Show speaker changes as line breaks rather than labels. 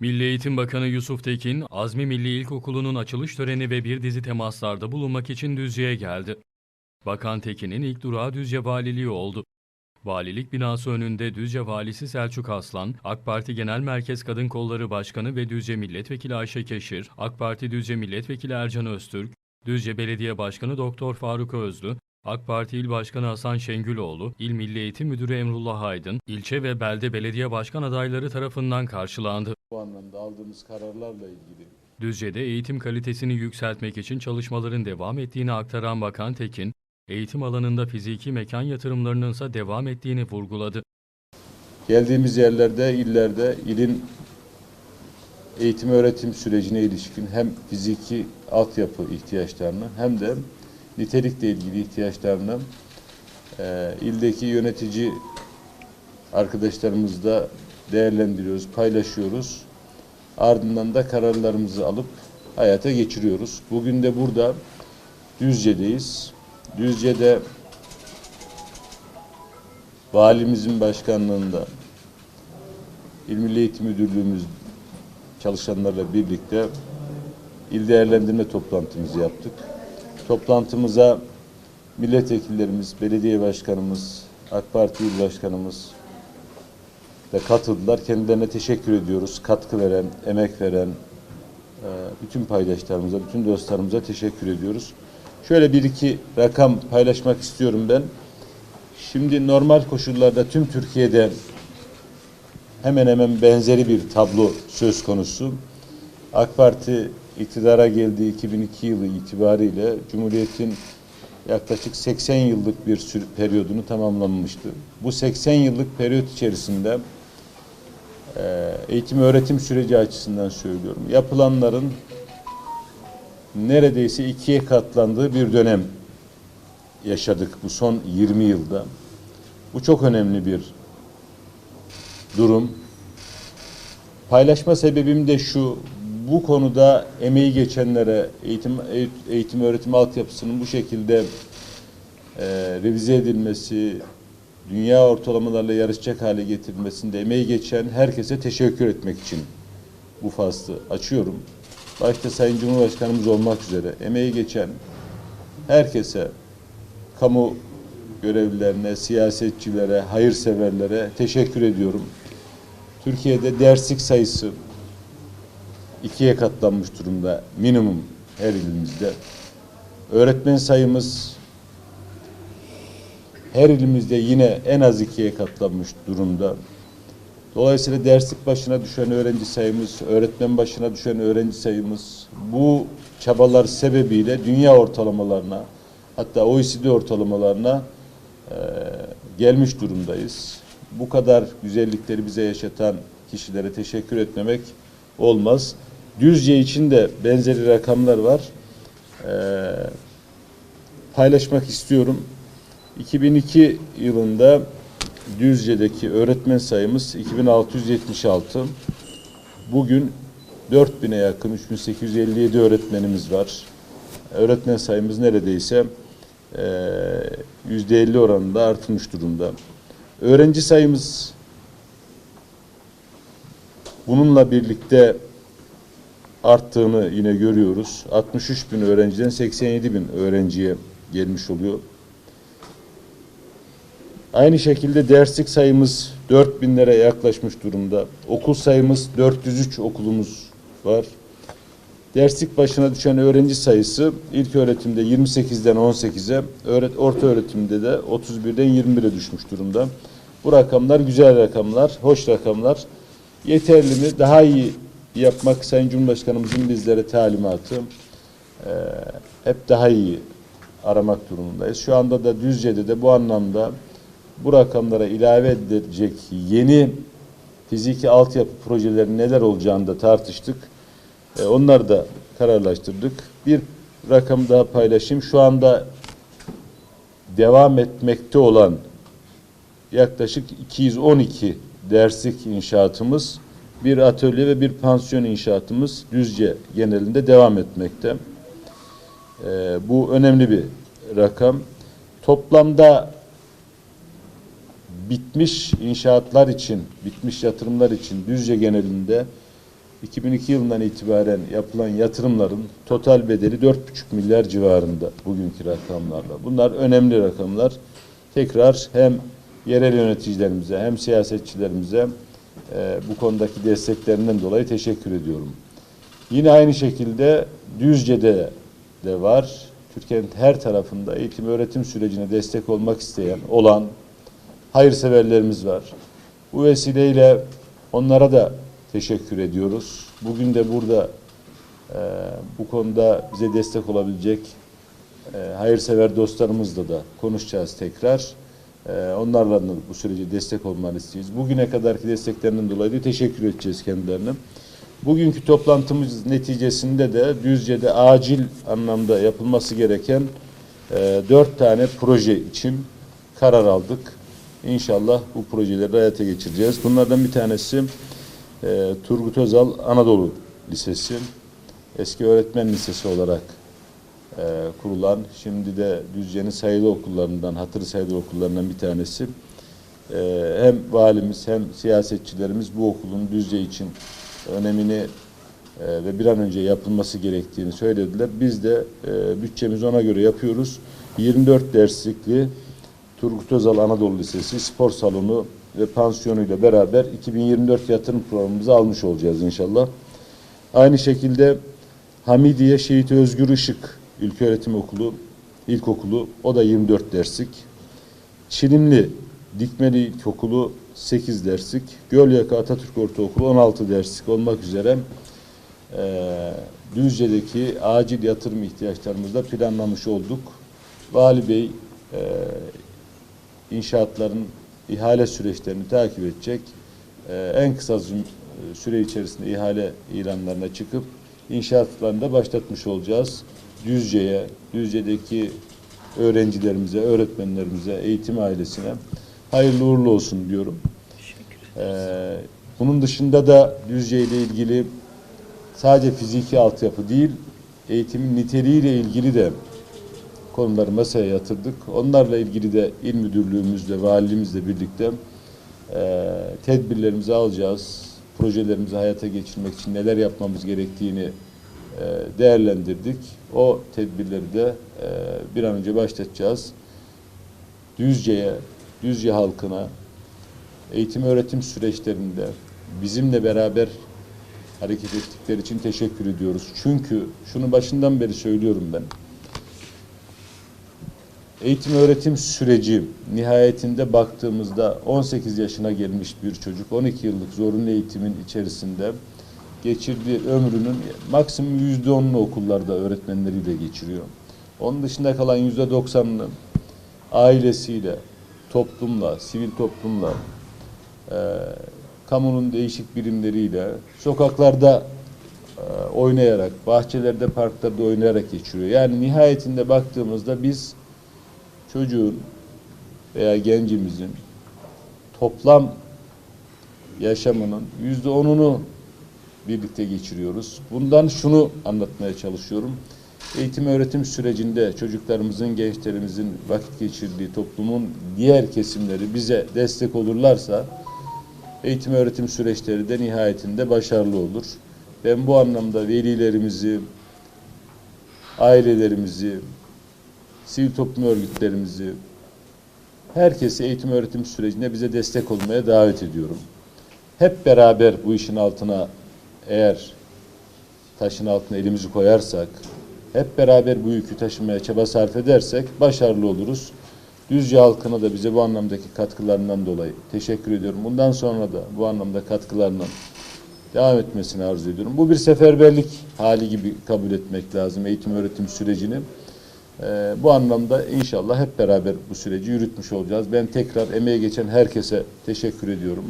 Milli Eğitim Bakanı Yusuf Tekin, Azmi Milli İlkokulu'nun açılış töreni ve bir dizi temaslarda bulunmak için Düzce'ye geldi. Bakan Tekin'in ilk durağı Düzce Valiliği oldu. Valilik binası önünde Düzce Valisi Selçuk Aslan, AK Parti Genel Merkez Kadın Kolları Başkanı ve Düzce Milletvekili Ayşe Keşir, AK Parti Düzce Milletvekili Ercan Öztürk, Düzce Belediye Başkanı Doktor Faruk Özlü, AK Parti İl Başkanı Hasan Şengüloğlu, İl Milli Eğitim Müdürü Emrullah Aydın, ilçe ve belde belediye başkan adayları tarafından karşılandı.
Bu anlamda aldığımız kararlarla ilgili
Düzce'de eğitim kalitesini yükseltmek için çalışmaların devam ettiğini aktaran Bakan Tekin, eğitim alanında fiziki mekan yatırımlarının ise devam ettiğini vurguladı.
geldiğimiz yerlerde, illerde ilin eğitim öğretim sürecine ilişkin hem fiziki altyapı ihtiyaçlarını hem de nitelikle ilgili ihtiyaçlarını e, ildeki yönetici arkadaşlarımızla değerlendiriyoruz, paylaşıyoruz. Ardından da kararlarımızı alıp hayata geçiriyoruz. Bugün de burada Düzce'deyiz. Düzce'de valimizin başkanlığında İl Milli Eğitim Müdürlüğümüz çalışanlarla birlikte il değerlendirme toplantımızı yaptık. Toplantımıza milletvekillerimiz, belediye başkanımız, AK Parti il başkanımız da katıldılar. Kendilerine teşekkür ediyoruz. Katkı veren, emek veren e, bütün paydaşlarımıza, bütün dostlarımıza teşekkür ediyoruz. Şöyle bir iki rakam paylaşmak istiyorum ben. Şimdi normal koşullarda tüm Türkiye'de hemen hemen benzeri bir tablo söz konusu. AK Parti iktidara geldiği 2002 yılı itibariyle Cumhuriyet'in yaklaşık 80 yıllık bir periyodunu tamamlanmıştı. Bu 80 yıllık periyot içerisinde e, eğitim öğretim süreci açısından söylüyorum. Yapılanların neredeyse ikiye katlandığı bir dönem yaşadık bu son 20 yılda. Bu çok önemli bir durum. Paylaşma sebebim de şu, bu konuda emeği geçenlere, eğitim eğitim öğretim altyapısının bu şekilde e, revize edilmesi, dünya ortalamalarla yarışacak hale getirilmesinde emeği geçen herkese teşekkür etmek için bu faslı açıyorum. Başta Sayın Cumhurbaşkanımız olmak üzere emeği geçen herkese, kamu görevlilerine, siyasetçilere, hayırseverlere teşekkür ediyorum. Türkiye'de derslik sayısı ikiye katlanmış durumda minimum her ilimizde. Öğretmen sayımız her ilimizde yine en az ikiye katlanmış durumda. Dolayısıyla derslik başına düşen öğrenci sayımız, öğretmen başına düşen öğrenci sayımız bu çabalar sebebiyle dünya ortalamalarına hatta OECD ortalamalarına e, gelmiş durumdayız. Bu kadar güzellikleri bize yaşatan kişilere teşekkür etmemek olmaz. Düzce için de benzeri rakamlar var. E, paylaşmak istiyorum. 2002 yılında Düzce'deki öğretmen sayımız 2676. Bugün 4000'e yakın 3857 öğretmenimiz var. Öğretmen sayımız neredeyse yüzde 50 oranında artmış durumda. Öğrenci sayımız bununla birlikte arttığını yine görüyoruz. 63 bin öğrenciden 87 bin öğrenciye gelmiş oluyor. Aynı şekilde derslik sayımız 4000'lere yaklaşmış durumda. Okul sayımız 403 okulumuz var. Derslik başına düşen öğrenci sayısı ilk öğretimde 28'den 18'e, öğret orta öğretimde de 31'den 21'e düşmüş durumda. Bu rakamlar güzel rakamlar, hoş rakamlar. Yeterli mi? Daha iyi yapmak Sayın Cumhurbaşkanımızın bizlere talimatı. Ee, hep daha iyi aramak durumundayız. Şu anda da Düzce'de de bu anlamda bu rakamlara ilave edilecek yeni fiziki altyapı projeleri neler olacağını da tartıştık. E, onları da kararlaştırdık. Bir rakam daha paylaşayım. Şu anda devam etmekte olan yaklaşık 212 derslik inşaatımız, bir atölye ve bir pansiyon inşaatımız Düzce genelinde devam etmekte. E, bu önemli bir rakam. Toplamda bitmiş inşaatlar için, bitmiş yatırımlar için Düzce genelinde 2002 yılından itibaren yapılan yatırımların total bedeli 4,5 milyar civarında bugünkü rakamlarla. Bunlar önemli rakamlar. Tekrar hem yerel yöneticilerimize hem siyasetçilerimize e, bu konudaki desteklerinden dolayı teşekkür ediyorum. Yine aynı şekilde Düzce'de de var. Türkiye'nin her tarafında eğitim öğretim sürecine destek olmak isteyen, olan hayırseverlerimiz var. Bu vesileyle onlara da teşekkür ediyoruz. Bugün de burada e, bu konuda bize destek olabilecek e, hayırsever dostlarımızla da konuşacağız tekrar. E, onlarla da bu sürece destek olmanı istiyoruz. Bugüne kadarki desteklerinden dolayı da teşekkür edeceğiz kendilerine. Bugünkü toplantımız neticesinde de Düzce'de acil anlamda yapılması gereken e, dört tane proje için karar aldık. İnşallah bu projeleri hayata geçireceğiz. Bunlardan bir tanesi e, Turgut Özal Anadolu Lisesi. Eski öğretmen lisesi olarak e, kurulan, şimdi de Düzce'nin sayılı okullarından, hatırı sayılı okullarından bir tanesi. E, hem valimiz hem siyasetçilerimiz bu okulun Düzce için önemini e, ve bir an önce yapılması gerektiğini söylediler. Biz de e, bütçemizi ona göre yapıyoruz. 24 derslikli Turgut Özal Anadolu Lisesi spor salonu ve pansiyonuyla beraber 2024 yatırım programımızı almış olacağız inşallah. Aynı şekilde Hamidiye Şehit Özgür Işık İlköğretim Okulu, İlkokulu, o da 24 derslik. Çilimli Dikmeli İlkokulu 8 derslik. Gölyaka Atatürk Ortaokulu 16 derslik olmak üzere eee Düzce'deki acil yatırım ihtiyaçlarımızı da planlamış olduk. Vali Bey eee, inşaatların ihale süreçlerini takip edecek. Eee, en kısa süre içerisinde ihale ilanlarına çıkıp inşaatlarını da başlatmış olacağız. Düzce'ye, Düzce'deki öğrencilerimize, öğretmenlerimize, eğitim ailesine hayırlı uğurlu olsun diyorum. Ee, bunun dışında da Düzce ile ilgili sadece fiziki altyapı değil, eğitimin niteliğiyle ilgili de konuları masaya yatırdık. Onlarla ilgili de il müdürlüğümüzle, valiliğimizle birlikte e, tedbirlerimizi alacağız. Projelerimizi hayata geçirmek için neler yapmamız gerektiğini değerlendirdik. O tedbirleri de e, bir an önce başlatacağız. Düzce'ye, Düzce halkına, eğitim öğretim süreçlerinde bizimle beraber hareket ettikleri için teşekkür ediyoruz. Çünkü şunu başından beri söylüyorum ben. Eğitim öğretim süreci nihayetinde baktığımızda 18 yaşına gelmiş bir çocuk 12 yıllık zorunlu eğitimin içerisinde geçirdiği ömrünün maksimum %10'unu okullarda öğretmenleriyle geçiriyor. Onun dışında kalan %90'ını ailesiyle, toplumla, sivil toplumla, e, kamunun değişik birimleriyle, sokaklarda e, oynayarak, bahçelerde, parklarda oynayarak geçiriyor. Yani nihayetinde baktığımızda biz çocuğun veya gencimizin toplam yaşamının yüzde onunu birlikte geçiriyoruz. Bundan şunu anlatmaya çalışıyorum. Eğitim öğretim sürecinde çocuklarımızın, gençlerimizin vakit geçirdiği toplumun diğer kesimleri bize destek olurlarsa eğitim öğretim süreçleri de nihayetinde başarılı olur. Ben bu anlamda velilerimizi, ailelerimizi, sivil toplum örgütlerimizi, herkesi eğitim öğretim sürecinde bize destek olmaya davet ediyorum. Hep beraber bu işin altına eğer taşın altına elimizi koyarsak, hep beraber bu yükü taşımaya çaba sarf edersek başarılı oluruz. Düzce halkına da bize bu anlamdaki katkılarından dolayı teşekkür ediyorum. Bundan sonra da bu anlamda katkılarının devam etmesini arzu ediyorum. Bu bir seferberlik hali gibi kabul etmek lazım eğitim öğretim sürecini. Ee, bu anlamda inşallah hep beraber bu süreci yürütmüş olacağız. Ben tekrar emeğe geçen herkese teşekkür ediyorum.